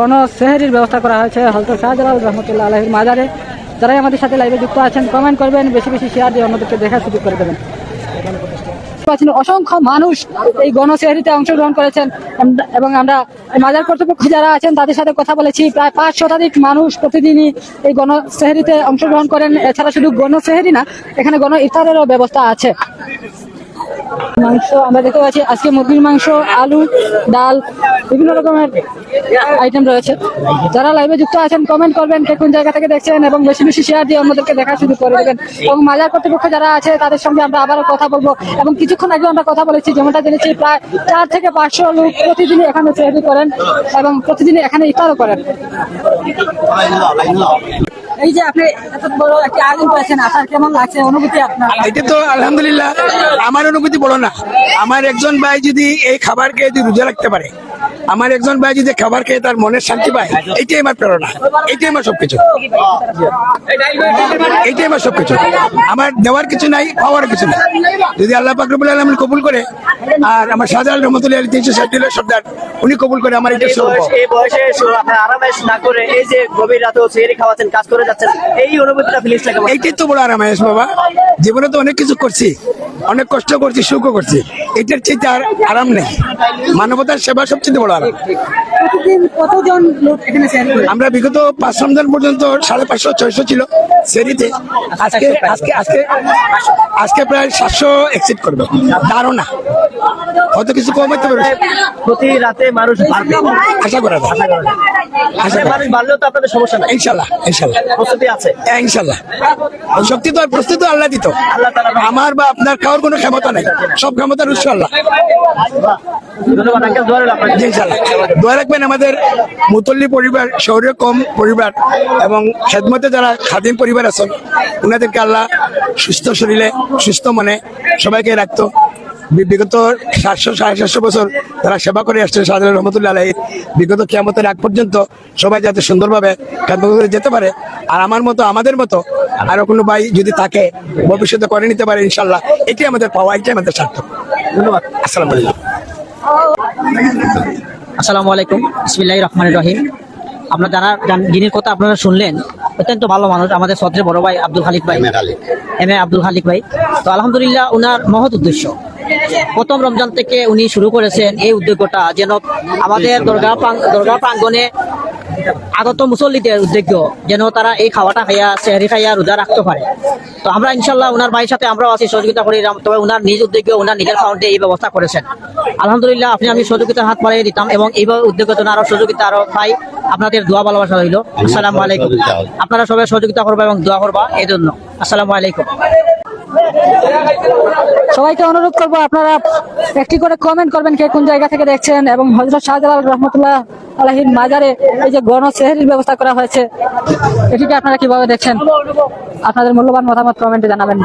গণ সেহেরির ব্যবস্থা করা হয়েছে। হজরত শাহজালাল রহমতুল্লাহ আলহির মাজারে। যারাই আমাদের সাথে লাইভে যুক্ত আছেন কমেন্ট করবেন, বেশি বেশি শেয়ার দিয়ে অন্যদেরকে দেখার সুযোগ করে দেবেন। অসংখ্য মানুষ এই গণসেহরিতে অংশগ্রহণ করেছেন। এবং আমরা মাজার কর্তৃপক্ষ যারা আছেন, তাদের সাথে কথা বলেছি। প্রায় পাঁচ শতাধিক মানুষ প্রতিদিনই এই গণসেহরিতে অংশগ্রহণ করেন। এছাড়া শুধু গণসেহরি না, এখানে গণ ইফতারেরও ব্যবস্থা আছে। মাংস, আমরা দেখতে পাচ্ছি আজকে মুরগির মাংস, আলু, ডাল, বিভিন্ন রকমের আইটেম রয়েছে। যারা লাইভে যুক্ত আছেন কমেন্ট করবেন কে কোন জায়গা থেকে দেখছেন এবং বেশি বেশি শেয়ার দিয়ে অন্যদেরকে দেখা শুরু করে দেবেন। এবং মাজার কর্তৃপক্ষ যারা আছে, তাদের সঙ্গে আমরা আবারও কথা বলব। এবং কিছুক্ষণ আগে আমরা কথা বলেছি, যেমনটা জেনেছি, প্রায় চার থেকে পাঁচশো লোক প্রতিদিনই এখানে তৈরি করেন এবং প্রতিদিনই এখানে ইফতারও করেন। এই যে আপনি এত বড় একটা আয়োজন করেছেন আপনার কেমন লাগছে? অনুভূতি আপনার? এটা তো আলহামদুলিল্লাহ, আমার অনুভূতি বলো না। আমার একজন ভাই যদি এই খাবারকে যদি রোজা রাখতে পারে আমার একজন ভাই যদি খাবার খেয়ে তার মনের শান্তি পায় এটাই আমার প্রেরণা। এইটাই আমার সবকিছু। এইটাই আমার সবকিছু। আমার দেওয়ার কিছু নাই পাওয়ার কিছু নাই। যদি আল্লাহ পাকরুল আলমিন কবুল করে আর আমার সাজাল রহমতুল্লাহ আলী তিনশো ষাট দিলের সর্দার উনি কবুল করে আমার এটা সর্ব এই বয়সে আপনার আরামাইশ না করে এই যে গভীর রাতেও সেহরি খাওয়াচ্ছেন কাজ করে যাচ্ছেন এই অনুভূতিটা ফিলিংসটা কেমন? এইটাই তো বড় আরামায়েশ বাবা। জীবনে তো অনেক কিছু করছি অনেক কষ্ট করছি সুখও করছি। এটার চেয়ে আর আরাম নেই। মানবতার সেবা সবচেয়ে বড় আরাম। আমরা বিগত পাঁচ রমজান পর্যন্ত সাড়ে পাঁচশো ছয়শো ছিল সেরিতে আজকে আজকে আজকে আজকে প্রায় সাতশো এক্সিট করবে। ধারণা। হয়তো কিছু কম হতে পারে। প্রতি রাতে মানুষ বাড়বে আশা করা যায়। আশা মানুষ বাড়লেও তো আপনাদের সমস্যা নাই। ইনশাল্লাহ ইনশাল্লাহ। প্রস্তুতি আছে। ইনশাল্লাহ। শক্তি তো প্রস্তুত আল্লাহ দিত। আল্লাহ আমার বা আপনার খাওয়ার কোনো ক্ষমতা নাই। সব ক্ষমতার উৎস আল্লাহ। দোয়া রাখবেন আমাদের মুতল্লি পরিবার শহরে কম পরিবার এবং খেদমতে যারা খাদিম পরিবার আছেন ওনাদেরকে আল্লাহ সুস্থ শরীরে সুস্থ মনে সবাইকে রাখতো। বিগত সাতশো সাড়ে সাতশো বছর তারা সেবা করে আসছে সাধারণ রহমতুল্লাহ আলাই বিগত কিয়ামতের আগ পর্যন্ত সবাই যাতে সুন্দরভাবে খেদমত যেতে পারে আর আমার মতো আমাদের মতো আরও কোনো ভাই যদি থাকে ভবিষ্যতে করে নিতে পারে ইনশাল্লাহ এটাই আমাদের পাওয়া এটাই আমাদের সার্থক। ধন্যবাদ। আসসালাম আলাইকুম। আসসালামু আলাইকুম। ইসমিল্লাহ রহমান রহিম। আপনার যারা যান- যিনি কথা আপনারা শুনলেন অত্যন্ত ভালো মানুষ আমাদের সদ্রে বড় ভাই আব্দুল খালিক ভাই। এম এ আব্দুল খালিক ভাই। তো আলহামদুলিল্লাহ ওনার মহৎ উদ্দেশ্য। প্রথম রমজান থেকে উনি শুরু করেছেন এই উদ্যোগটা। যেন আমাদের দরগা দরগা প্রাঙ্গনে আগত মুসল্লিদের উদ্যোগ যেন তারা এই খাওয়াটা খাইয়া সেহারি খাইয়া রোজা রাখতে পারে। তো আমরা ইনশাল্লাহ ওনার ভাইয়ের সাথে আমরাও আছি সহযোগিতা করি। তবে ওনার নিজ উদ্যোগে ওনার নিজের ফাউন্ডে এই ব্যবস্থা করেছেন। আলহামদুলিল্লাহ আপনি আমি সহযোগিতার হাত বাড়িয়ে দিতাম এবং এই উদ্যোগের জন্য আরও সহযোগিতা আরও পাই। আপনাদের দোয়া ভালোবাসা রইল। আসসালামু আলাইকুম। আপনারা সবাই সহযোগিতা করবা এবং দোয়া করবা এই জন্য আসসালামু আলাইকুম। সবাইকে অনুরোধ করব, আপনারা একটি করে কমেন্ট করবেন কে কোন জায়গা থেকে দেখছেন এবং হজরত শাহজালাল রহমতুল্লাহ আলহির মাজারে এই যে গণ সেহরির ব্যবস্থা করা হয়েছে, এটিকে আপনারা কীভাবে দেখছেন? আপনাদের মূল্যবান মতামত কমেন্টে জানাবেন।